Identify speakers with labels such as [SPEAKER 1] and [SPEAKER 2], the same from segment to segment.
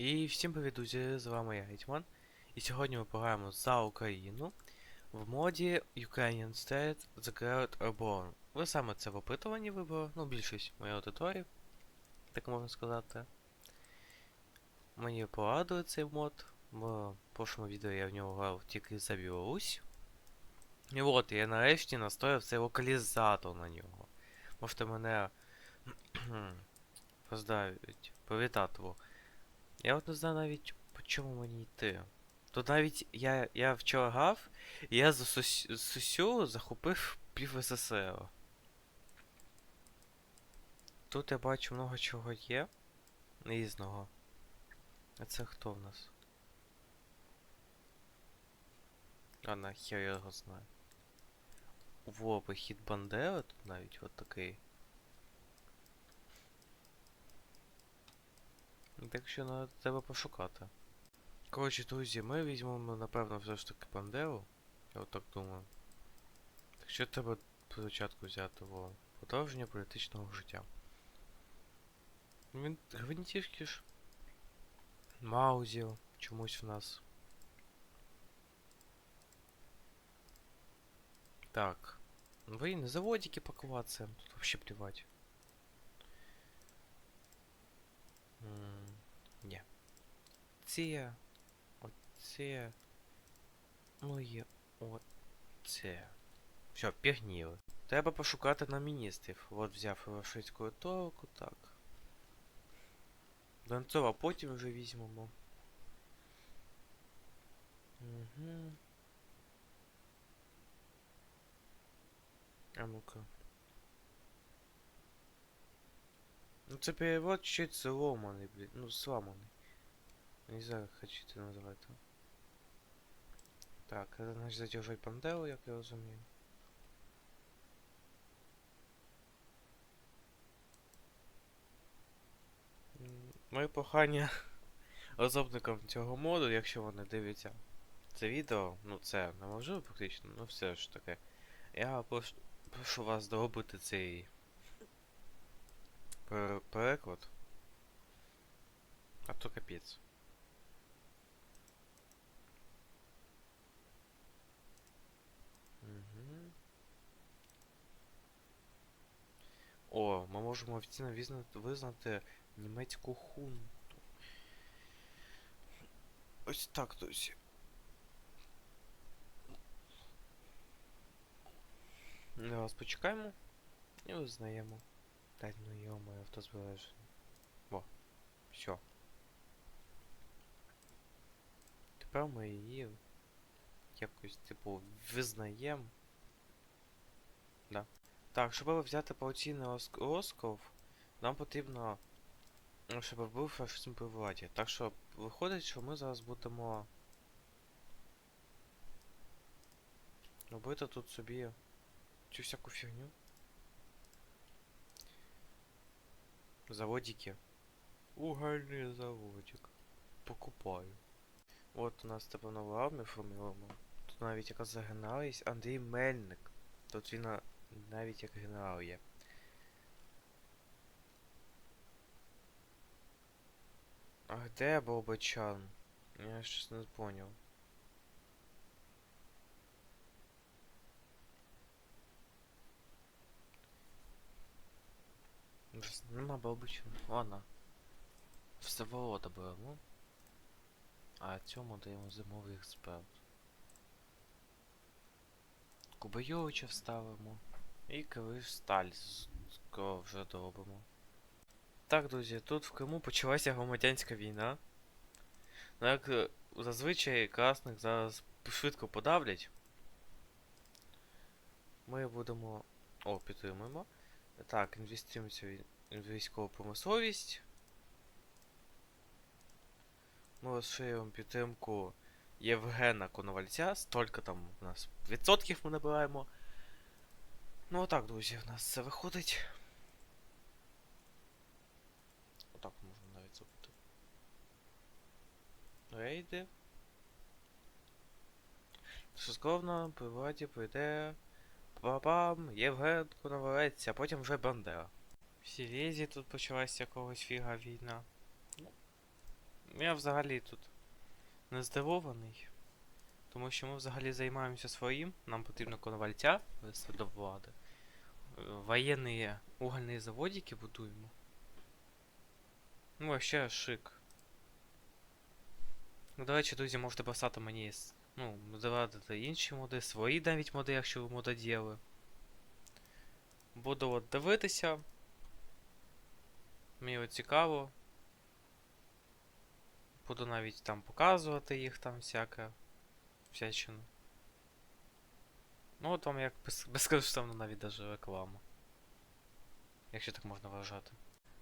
[SPEAKER 1] І всім привіт, друзі, з вами я Гетьман. І сьогодні ми пограємо за Україну в моді Ukrainian State The Great Reborn. Ви саме це в опитуванні вибрали, ну більшість моєї аудиторії, так можна сказати. Мені порадили цей мод. В прошлому відео я в нього грав тільки за Білорусь. І от, я нарешті настояв цей локалізатор на нього. Можете мене поздравити, привітати. Я от не знаю навіть по чому мені йти. Тут навіть я, я вчора грав, і я за Сус- Сусю захопив пів СССР. Тут я бачу много чого є. Різного. А це хто в нас? А нахер я його знаю. Во, похід Бандери тут навіть от такий. Так що на треба пошукати. Коротше, друзі, ми візьмемо, напевно, все ж таки Бандеру. Я от так думаю. Так що треба спочатку взяти во продовження політичного життя. Він гвинтівки ж. Маузів чомусь в нас. Так. Ви заводики пакуватися, тут вообще плевать. М. Це. Оце. Ну і оце. Все, пігніли. Треба пошукати на міністрів. От взяв рашистську риторику, так. Донцова потім вже візьмемо. Угу. А ну-ка. Ну це перевод чуть сломаний, блін. Ну, сломаний. Не знаю, як хочете називати. Так, це значить задержать панделу, як я розумію. Моє прохання розробникам цього моду, якщо вони дивляться це відео, ну це неможливо практично, ну все ж таки. Я прошу, прошу вас доробити цей переклад. А то капець. Угу. О, ми можемо офіційно визнати, визнати німецьку хунту. Ось так, друзі. Зараз почекаємо і визнаємо. Та ну йомо, автозбереження. Во, все. Тепер ми її якось, типу, визнаємо. Так, щоб взяти роск- розков, нам потрібно, щоб був фашизм при владі. Так що виходить, що ми зараз будемо робити тут собі цю всяку фігню. Заводики. Угольний заводик. Покупаю. От у нас тепер нову армію формуємо. Тут навіть генерал є Андрій Мельник. Тут він на- навіть як генерал є. А де Болбачан? Я щось не. Щось Нема Болбачана. Ладно. Всеволода беремо. А цьому даємо зимовий експерт. Кубайовича вставимо. І Кривиш сталь вже доробимо. Так, друзі, тут в Криму почалася громадянська війна. Ну як е, зазвичай красних зараз швидко подавлять. Ми будемо. О, підтримуємо. Так, інвестуємося в військову промисловість. Ми розширюємо підтримку Євгена Коновальця. Столько там у нас відсотків ми набираємо. Ну отак, друзі, в нас це виходить. Отак можна навіть зробити. Рейди. Шосковно при владі прийде Папам, Євген Коновалець, а потім вже Бандера. В Сілезі тут почалася якогось фіга війна. Ну, я взагалі тут не здивований. Тому що ми взагалі займаємося своїм. Нам потрібно до влади. Воєнні угольні заводики будуємо. Ну, вообще шик. Ну, до речі, друзі, можете писати мені, ну, завадити інші моди, свої навіть моди, якщо ви мододіли. Буду от дивитися. Мені от цікаво. Буду навіть там показувати їх там всяке. Всячину. Ну от вам як без, безкоштовно навіть даже реклама. Якщо так можна вважати.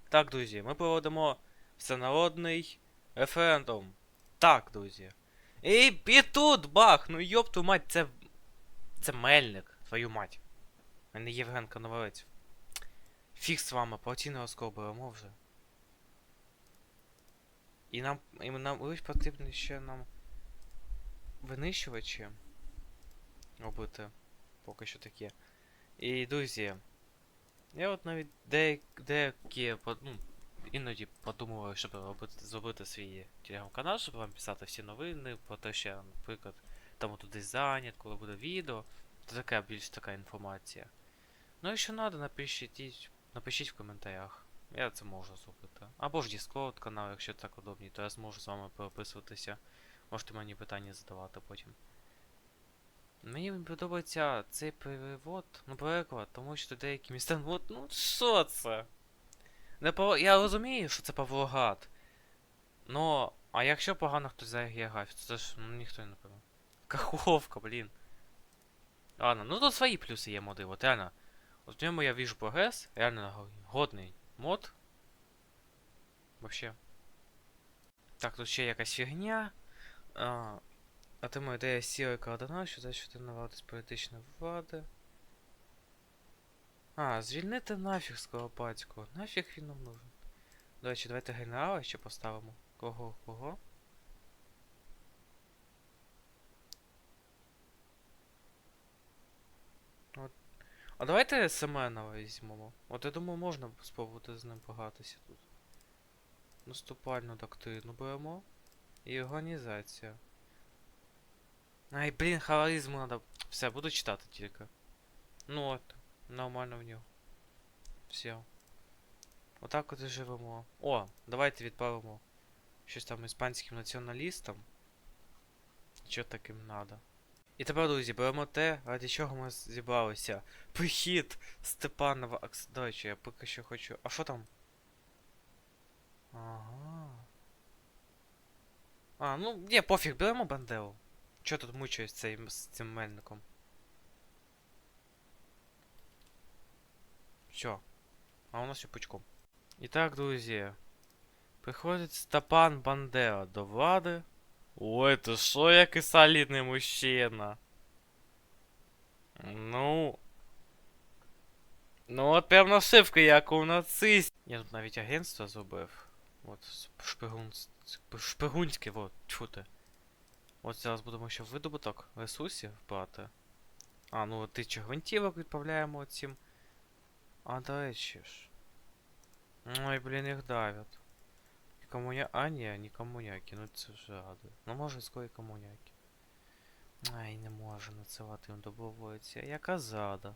[SPEAKER 1] Так, друзі, ми проводимо всенародний референдум. Так, друзі. І, і тут бах! Ну йоп твою мать, це. Це мельник, твою мать. А не Євген Коновалець. Фіг з вами, скоро беремо вже. І нам. І нам ось потрібно ще нам. Винищувачі. Робити. Поки що таке. І, друзі. Я от навіть деякі, деякі ну, іноді подумував, щоб робити, зробити свій телеграм-канал, щоб вам писати всі новини про те, що наприклад, там от десь коли буде відео. То така більш така інформація. Ну, якщо треба, напишіть, напишіть в коментарях. Я це можу зробити. Або ж Discord канал, якщо так удобні, то я зможу з вами переписуватися. Можете мені питання задавати потім. Мені подобається цей перевод, ну переклад, тому що деякі міста. Ну, ну що це? Не Павло... Я розумію, що це Павлоград. Но, а якщо погано хтось за географію, то це ж ну, ніхто не напевно. Каховка, блін. Ладно, ну тут свої плюси є моди, от реально. От в ньому я вижу прогрес, реально го- годний мод. Вообще. Так, тут ще якась фігня. А, отримує ідея сірої координат, що значить тренувати з політичної влади. А, звільнити нафіг Скоропадського. Нафіг він нам нужен. До речі, давайте генерала ще поставимо. Кого, кого? От. А давайте Семенова візьмемо. От я думаю, можна спробувати з ним погратися тут. Наступальну доктрину беремо. І організація. Ай, блін, харизму надо. Все, буду читати тільки. Ну от, нормально в нього. Все. Отак от і живемо. О, давайте відправимо щось там іспанським націоналістам. Що таким надо. І тепер, друзі, беремо те, ради чого ми зібралися. Прихід Степанова. До речі, я поки що хочу. А що там? Ага. А, ну, ні, пофіг, беремо бандеру. Чо тут мучаюсь цей, з цим мельником? Все. А у нас все пучком. І так, друзі. Приходить Степан Бандера до влади. Ой, ти що, який солідний мужчина. Ну. Ну от прям нашивка, як у нацист. Я тут навіть агентство зробив. От, шпигун... шпигунське, вот, тьфу ти. От зараз будемо ще видобуток ресурсів брати. А, ну тичі гвинтівок відправляємо цим. А, до речі ж. Ой, блін, їх давят. Комуня... А, ні, не комуняки, ну це вже радує. Ну може скорі комуняки. Ай, не можу надсилати їм добровольця. Яка зада.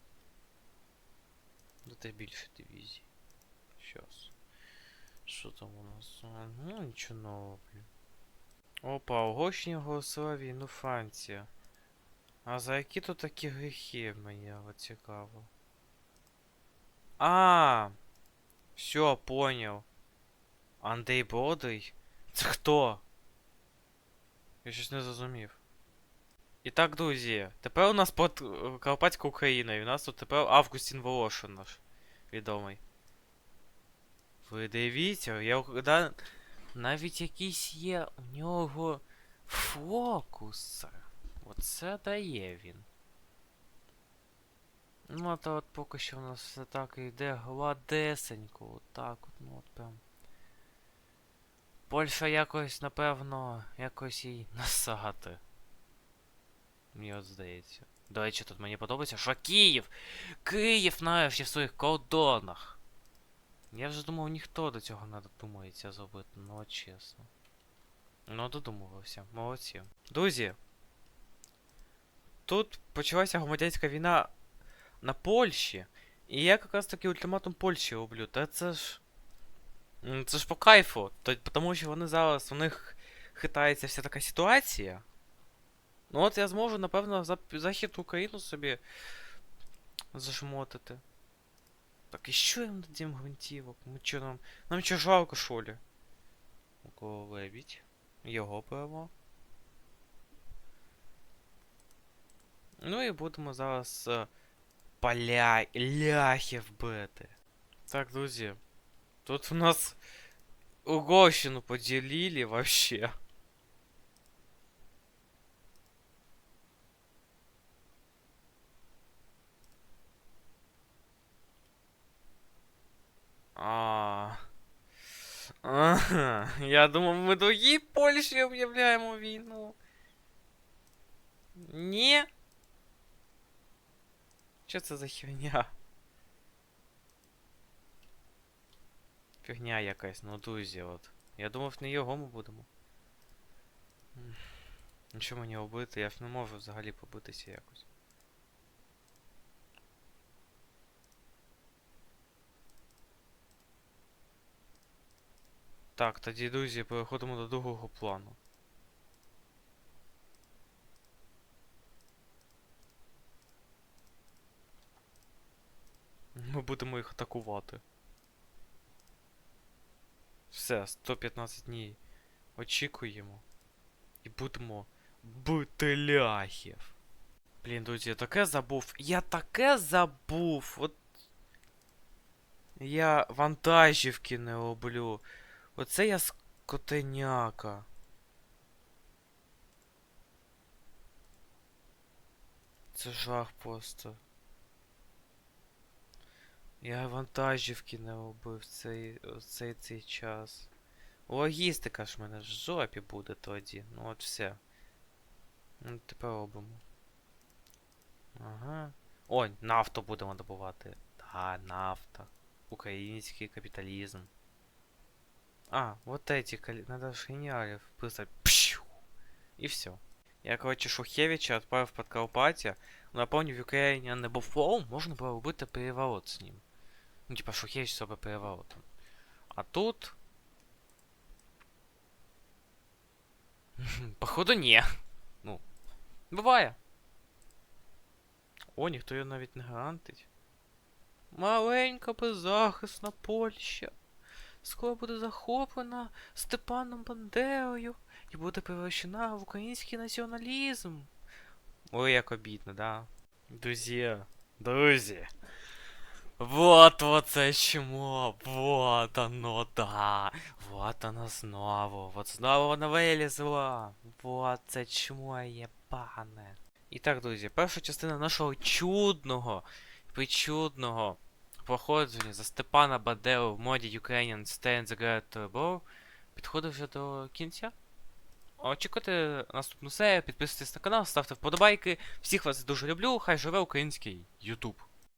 [SPEAKER 1] Дайте більше дивізій. Щас. Що там у нас? Ну, нічого нового, блін. Опа, угощення голосила війну Франція. А за які тут такі гріхи мені от цікаво? А, все, понял. Андрей Бродий? Це хто? Я щось не зрозумів. І так, друзі, тепер у нас под е, Карпатська Україна, і у нас тут тепер Августін Волошин наш відомий. Ви дивіться, я навіть якийсь є у нього фокус. Оце дає він. Ну, а то от поки що у нас все так і йде гладесенько, отак от, ну от прям. Польща якось, напевно, якось їй насати. Мені от здається. До речі, тут мені подобається, що Київ! Київ нарешті в своїх кордонах! Я вже думав, ніхто до цього не додумається зробити, ну от чесно. Ну, додумувався. Молодці. Друзі. Тут почалася громадянська війна на Польщі. І я якраз таки ультиматум Польщі роблю. Та це ж. Це ж по кайфу. То- Тому що вони зараз, у них хитається вся така ситуація. Ну от я зможу, напевно, за захід Україну собі зажмотити. Так і що їм дадім гвинтівок? Ми чо нам. Нам чо жалко, що ли? У кого лебідь? Його беремо. Ну і будемо зараз е, поля... ляхів бити. Так, друзі. Тут у нас Угорщину поделили вообще. А. Ага. Я думав, ми другій Польщі об'являємо війну. Ні. Що це за херня? Фігня якась, ну друзі, от. Я думав, не його ми будемо. Нічого мені оббити, я ж не можу взагалі побитися якось. Так, тоді, друзі, переходимо до другого плану. Ми будемо їх атакувати. Все, 115 днів. Очікуємо. І будемо бити ляхів. Блін, друзі, я таке забув. Я таке забув. От. Я вантажівки не роблю. Оце я скотеняка. Це жах просто. Я вантажівки не робив цей, цей, цей час. Логістика ж в мене в жопі буде тоді. Ну от все. Ну, тепер робимо. Ага. О, нафту будемо добувати. Та, нафта. Український капіталізм. А, вот эти, коли- надо ж гениалев писать. Пшью! И все. Я, короче, Шухевича отправив в Подкарпаття. Напомню, в Україні не був форум, можна було робити переворот з ним. Ну, типа, Шухевич себе переворотом. А тут... Походу, ні. Ну, буває. О, ніхто його навіть не гарантить. Маленька беззахисна Польща. Скоро буде захоплена Степаном Бандерою і буде перевищена в український націоналізм. Ой, як обідно, да? Друзі, друзі. Вот оце чмо, вот оно, да. Вот оно знову, вот знову воно вилізло. Вот це чмо єбане. І так, друзі, перша частина нашого чудного, причудного походження за Степана Бадео в моді Ukrainian Stand the Great Bow підходить вже до кінця. Очікуйте наступну серію, підписуйтесь на канал, ставте вподобайки. Всіх вас дуже люблю, хай живе український YouTube.